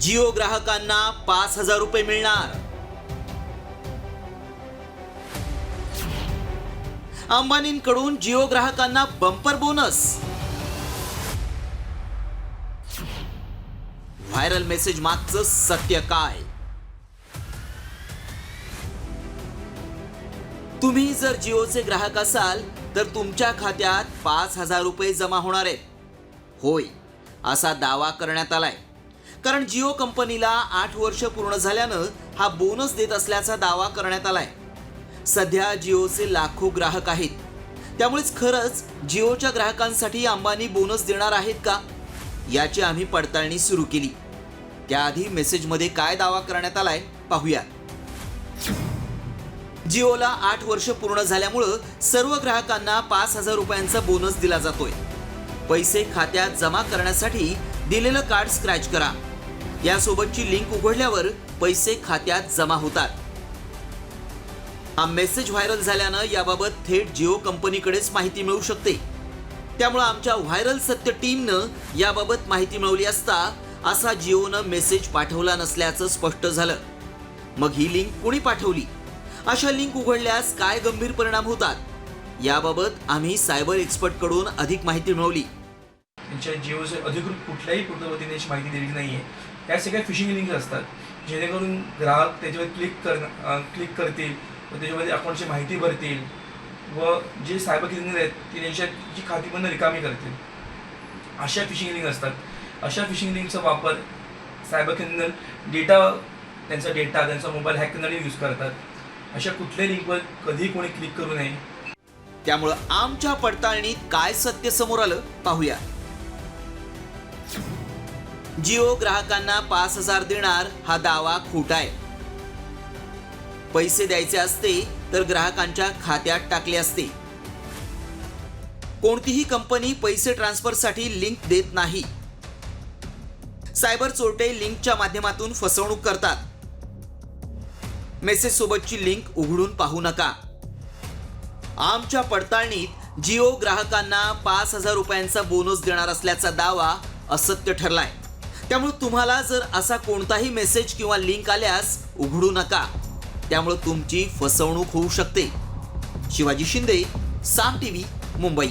जिओ ग्राहकांना पाच हजार रुपये मिळणार. अंबानींकडून जिओ ग्राहकांना बंपर बोनस. व्हायरल मेसेज मागचं सत्य काय? तुम्ही जर जिओचे ग्राहक असाल तर तुमच्या खात्यात पाच हजार रुपये जमा होणार आहेत. होय असा दावा करण्यात आलाय. कारण जिओ कंपनीला आठ वर्ष पूर्ण झाल्यानं हा बोनस देत असल्याचा दावा करण्यात आलाय. सध्या जिओचे लाखो ग्राहक आहेत. त्यामुळेच खरंच जिओच्या ग्राहकांसाठी अंबानी बोनस देणार आहेत का? याची आम्ही पडताळणी सुरू केली. त्याआधी मेसेजमध्ये काय दावा करण्यात आलाय पाहूया. जिओला आठ वर्ष पूर्ण झाल्यामुळं सर्व ग्राहकांना पाच हजार रुपयांचा बोनस दिला जातोय. पैसे खात्यात जमा करण्यासाठी दिलेलं कार्ड स्क्रॅच करा. यासोबतची लिंक उघडल्यावर पैसे खात्यात जमा होतात. हा मेसेज व्हायरल झाल्यानं याबाबत थेट जिओ कंपनीकडेच माहिती मिळू शकते. त्यामुळं आमच्या व्हायरल सत्य टीमनं याबाबत माहिती मिळवली असता असा जिओनं मेसेज पाठवला नसल्याचं स्पष्ट झालं. मग ही लिंक कोणी पाठवली? अशा लिंक उघडल्यास काय गंभीर परिणाम होतात? याबाबत आम्ही सायबर एक्सपर्टकडून अधिक माहिती मिळवली. त्यांच्या जिओचे अधिकृत कुठल्याही कुटुंबातीने माहिती दिलेली नाही आहे या सगळ्या फिशिंग लिंक्स असतात. जेणेकरून ग्राहक त्याच्यावर क्लिक कर क्लिक करतील व त्याच्यामध्ये अकाउंटची माहिती भरतील व जे सायबर क्रिमिनल आहेत ते त्यांच्याची खाती पण रिकामी करतील. अशा फिशिंग लिंक असतात. अशा फिशिंग लिंकचा वापर सायबर क्रिमिनल डेटा त्यांचा डेटा त्यांचा मोबाईल हॅक करणारे यूज करतात. अशा कुठल्याही लिंकवर कधीही कोणी क्लिक करू नये. त्यामुळं आमच्या पडताळणीत काय सत्य समोर आलं पाहूया. जिओ ग्राहकांना पाच हजार देणार हा दावा खोटा आहे. पैसे द्यायचे असते तर ग्राहकांच्या खात्यात टाकले असते. कोणतीही कंपनी पैसे ट्रान्सफरसाठी लिंक देत नाही. सायबर चोरटे लिंकच्या माध्यमातून फसवणूक करतात. मेसेज सोबतची लिंक उघडून पाहू नका. आमच्या पडताळणीत जिओ ग्राहकांना पाच हजार रुपयांचा बोनस देणार असल्याचा दावा असत्य ठरलाय. त्यामुळे तुम्हाला जर असा कोणताही मेसेज किंवा लिंक आल्यास उघडू नका. त्यामुळे तुमची फसवणूक होऊ शकते. Shivaji Shinde Saam T V Mumbai.